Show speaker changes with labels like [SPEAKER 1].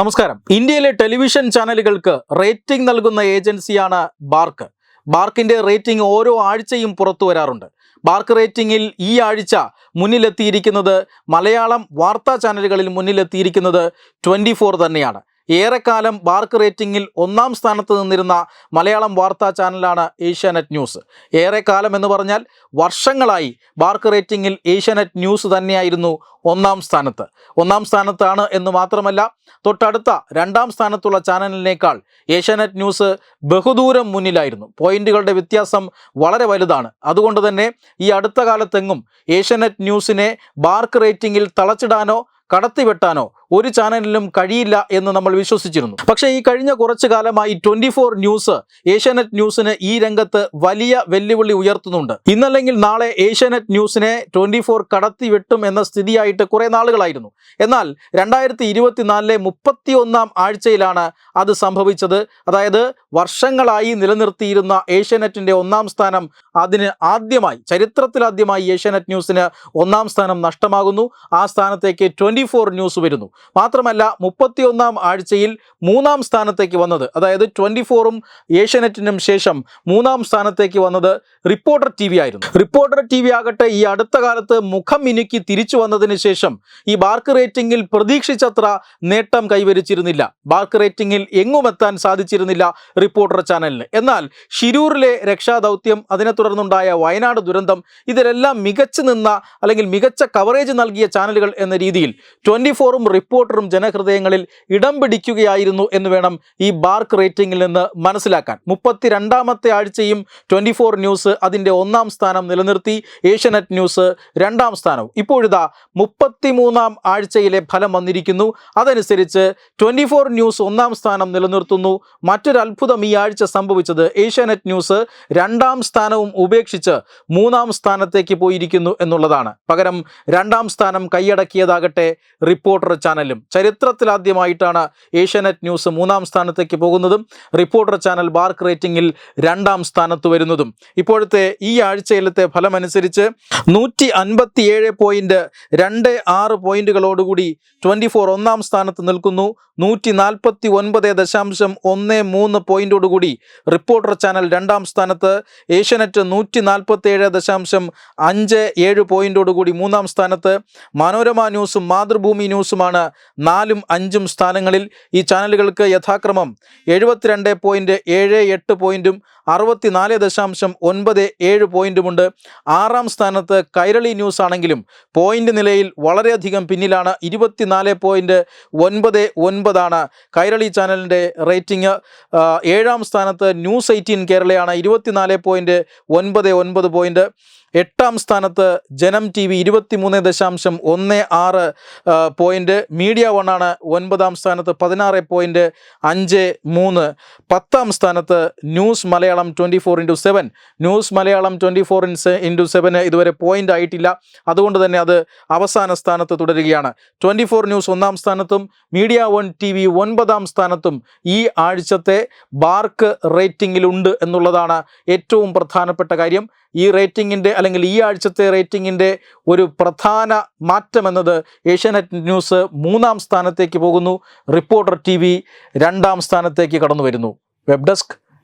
[SPEAKER 1] നമസ്കാരം ഇന്ത്യയിലെ ടെലിവിഷൻ ചാനലുകൾക്ക് റേറ്റിംഗ് നൽകുന്ന ഏജൻസിയാണ് ബാർക്ക് ബാർക്കിന്റെ റേറ്റിംഗ് ഓരോ ആഴ്ചയും പുറത്തു വരാറുണ്ട് ബാർക്ക് റേറ്റിംഗിൽ ഈ ആഴ്ച മുന്നിലെത്തിയിരിക്കുന്നത് മലയാളം വാർത്താ ചാനലുകളിൽ മുന്നിലെത്തിയിരിക്കുന്നത് ട്വൻറ്റി തന്നെയാണ് ഏറെക്കാലം ബാർക്ക് റേറ്റിംഗിൽ ഒന്നാം സ്ഥാനത്ത് നിന്നിരുന്ന മലയാളം വാർത്താ ചാനലാണ് ഏഷ്യാനെറ്റ് ന്യൂസ് ഏറെക്കാലം എന്ന് പറഞ്ഞാൽ വർഷങ്ങളായി ബാർക്ക് റേറ്റിംഗിൽ ഏഷ്യാനെറ്റ് ന്യൂസ് തന്നെയായിരുന്നു ഒന്നാം സ്ഥാനത്ത് ഒന്നാം സ്ഥാനത്താണ് എന്ന് മാത്രമല്ല തൊട്ടടുത്ത രണ്ടാം സ്ഥാനത്തുള്ള ചാനലിനേക്കാൾ ഏഷ്യാനെറ്റ് ന്യൂസ് ബഹുദൂരം മുന്നിലായിരുന്നു പോയിന്റുകളുടെ വ്യത്യാസം വളരെ വലുതാണ് അതുകൊണ്ട് തന്നെ ഈ അടുത്ത കാലത്തെങ്ങും ഏഷ്യാനെറ്റ് ന്യൂസിനെ ബാർക്ക് റേറ്റിംഗിൽ തളച്ചിടാനോ കടത്തിവെട്ടാനോ ഒരു ചാനലിലും കഴിയില്ല എന്ന് നമ്മൾ വിശ്വസിച്ചിരുന്നു പക്ഷേ ഈ കഴിഞ്ഞ കുറച്ചു കാലമായി ട്വന്റി ഫോർ ന്യൂസ് ഏഷ്യാനെറ്റ് ന്യൂസിന് ഈ രംഗത്ത് വലിയ വെല്ലുവിളി ഉയർത്തുന്നുണ്ട് ഇന്നല്ലെങ്കിൽ നാളെ ഏഷ്യാനെറ്റ് ന്യൂസിനെ ട്വന്റി ഫോർ കടത്തി വെട്ടും എന്ന സ്ഥിതിയായിട്ട് കുറെ നാളുകളായിരുന്നു എന്നാൽ രണ്ടായിരത്തി ഇരുപത്തിനാലിലെ മുപ്പത്തി ഒന്നാം ആഴ്ചയിലാണ് അത് സംഭവിച്ചത് അതായത് വർഷങ്ങളായി നിലനിർത്തിയിരുന്ന ഏഷ്യാനെറ്റിന്റെ ഒന്നാം സ്ഥാനം അതിന് ആദ്യമായി ചരിത്രത്തിലാദ്യമായി ഏഷ്യാനെറ്റ് ന്യൂസിന് ഒന്നാം സ്ഥാനം നഷ്ടമാകുന്നു ആ സ്ഥാനത്തേക്ക് ട്വന്റി ന്യൂസ് വരുന്നു മാത്രമല്ല മുപ്പത്തിയൊന്നാം ആഴ്ചയിൽ മൂന്നാം സ്ഥാനത്തേക്ക് വന്നത് അതായത് ട്വൻറ്റി ഫോറും ഏഷ്യനെറ്റിനും ശേഷം മൂന്നാം സ്ഥാനത്തേക്ക് വന്നത് റിപ്പോർട്ടർ ടി വി ആയിരുന്നു റിപ്പോർട്ടർ ടി വി ആകട്ടെ ഈ അടുത്ത കാലത്ത് മുഖം മിനുക്കി തിരിച്ചു വന്നതിന് ശേഷം ഈ ബാർക്ക് റേറ്റിംഗിൽ പ്രതീക്ഷിച്ചത്ര നേട്ടം കൈവരിച്ചിരുന്നില്ല ബാർക്ക് റേറ്റിംഗിൽ എങ്ങുമെത്താൻ സാധിച്ചിരുന്നില്ല റിപ്പോർട്ടർ ചാനലിന് എന്നാൽ ഷിരൂരിലെ രക്ഷാദൗത്യം അതിനെ തുടർന്നുണ്ടായ വയനാട് ദുരന്തം ഇതിലെല്ലാം മികച്ചു നിന്ന അല്ലെങ്കിൽ മികച്ച കവറേജ് നൽകിയ ചാനലുകൾ എന്ന രീതിയിൽ ട്വൻറ്റി ഫോറും റിപ്പോർട്ടറും ജനഹൃദയങ്ങളിൽ ഇടം പിടിക്കുകയായിരുന്നു എന്ന് വേണം ഈ ബാർക്ക് റേറ്റിംഗിൽ നിന്ന് മനസ്സിലാക്കാൻ മുപ്പത്തിരണ്ടാമത്തെ ആഴ്ചയും ട്വൻറ്റി ഫോർ ന്യൂസ് അതിൻ്റെ ഒന്നാം സ്ഥാനം നിലനിർത്തി ഏഷ്യനെറ്റ് ന്യൂസ് രണ്ടാം സ്ഥാനവും ഇപ്പോഴിതാ മുപ്പത്തിമൂന്നാം ആഴ്ചയിലെ ഫലം വന്നിരിക്കുന്നു അതനുസരിച്ച് ട്വൻറ്റി ഫോർ ന്യൂസ് ഒന്നാം സ്ഥാനം നിലനിർത്തുന്നു മറ്റൊരു അത്ഭുതം ഈ ആഴ്ച സംഭവിച്ചത് ഏഷ്യാനെറ്റ് ന്യൂസ് രണ്ടാം സ്ഥാനവും ഉപേക്ഷിച്ച് മൂന്നാം സ്ഥാനത്തേക്ക് പോയിരിക്കുന്നു എന്നുള്ളതാണ് പകരം രണ്ടാം സ്ഥാനം കൈയടക്കിയതാകട്ടെ റിപ്പോർട്ടർ ചാനൽ ചാനലും ചരിത്രത്തിലാദ്യമായിട്ടാണ് ഏഷ്യാനെറ്റ് ന്യൂസ് മൂന്നാം സ്ഥാനത്തേക്ക് പോകുന്നതും റിപ്പോർട്ടർ ചാനൽ ബാർക്ക് റേറ്റിംഗിൽ രണ്ടാം സ്ഥാനത്ത് വരുന്നതും ഇപ്പോഴത്തെ ഈ ആഴ്ചയിലത്തെ ഫലമനുസരിച്ച് നൂറ്റി അൻപത്തിയേഴ് പോയിന്റ് രണ്ട് ആറ് പോയിന്റുകളോടുകൂടി ട്വൻറ്റി ഫോർ ഒന്നാം സ്ഥാനത്ത് നിൽക്കുന്നു നൂറ്റി നാൽപ്പത്തി ഒൻപത് ദശാംശം ഒന്ന് മൂന്ന് പോയിന്റോടുകൂടി റിപ്പോർട്ടർ ചാനൽ രണ്ടാം സ്ഥാനത്ത് ഏഷ്യാനെറ്റ് നൂറ്റി നാൽപ്പത്തേഴ് ദശാംശം അഞ്ച് ഏഴ് പോയിന്റോടുകൂടി മൂന്നാം സ്ഥാനത്ത് മനോരമ ന്യൂസും മാതൃഭൂമി ന്യൂസുമാണ് നാലും അഞ്ചും സ്ഥാനങ്ങളിൽ ഈ ചാനലുകൾക്ക് യഥാക്രമം എഴുപത്തിരണ്ട് പോയിന്റ് ഏഴ് എട്ട് പോയിന്റും അറുപത്തിനാല് ദശാംശം ഒൻപത് ഏഴ് പോയിന്റുമുണ്ട് ആറാം സ്ഥാനത്ത് കൈരളി ന്യൂസ് ആണെങ്കിലും പോയിന്റ് നിലയിൽ വളരെയധികം പിന്നിലാണ് ഇരുപത്തിനാല് പോയിന്റ് ഒൻപത് ഒൻപതാണ് കൈരളി ചാനലിൻ്റെ റേറ്റിംഗ് ഏഴാം സ്ഥാനത്ത് ന്യൂസ് എയ്റ്റീൻ കേരളയാണ് ഇരുപത്തിനാല് പോയിന്റ് ഒൻപത് ഒൻപത് പോയിന്റ് എട്ടാം സ്ഥാനത്ത് ജനം ടി വി ഇരുപത്തിമൂന്ന് ദശാംശം ഒന്ന് ആറ് പോയിൻ്റ് മീഡിയ വൺ ആണ് ഒൻപതാം സ്ഥാനത്ത് പതിനാറ് പോയിൻറ്റ് അഞ്ച് മൂന്ന് പത്താം സ്ഥാനത്ത് news Malayalam Malayalam twenty four into seven news Malayalam twenty four into seven ഇതുവരെ പോയിന്റ് ആയിട്ടില്ല അതുകൊണ്ട് തന്നെ അത് അവസാന സ്ഥാനത്ത് തുടരുകയാണ് ട്വൻറ്റി ഫോർ ന്യൂസ് ഒന്നാം സ്ഥാനത്തും മീഡിയ വൺ ടി വി ഒൻപതാം സ്ഥാനത്തും ഈ ആഴ്ചത്തെ ബാർക്ക് റേറ്റിംഗിലുണ്ട് എന്നുള്ളതാണ് ഏറ്റവും പ്രധാനപ്പെട്ട കാര്യം ഈ റേറ്റിംഗിൻ്റെ അല്ലെങ്കിൽ ഈ ആഴ്ചത്തെ റേറ്റിംഗിൻ്റെ ഒരു പ്രധാന എന്നത് ഏഷ്യാനെറ്റ് ന്യൂസ് മൂന്നാം സ്ഥാനത്തേക്ക് പോകുന്നു റിപ്പോർട്ടർ ടി രണ്ടാം സ്ഥാനത്തേക്ക് കടന്നു വരുന്നു വെബ് ഡെസ്ക്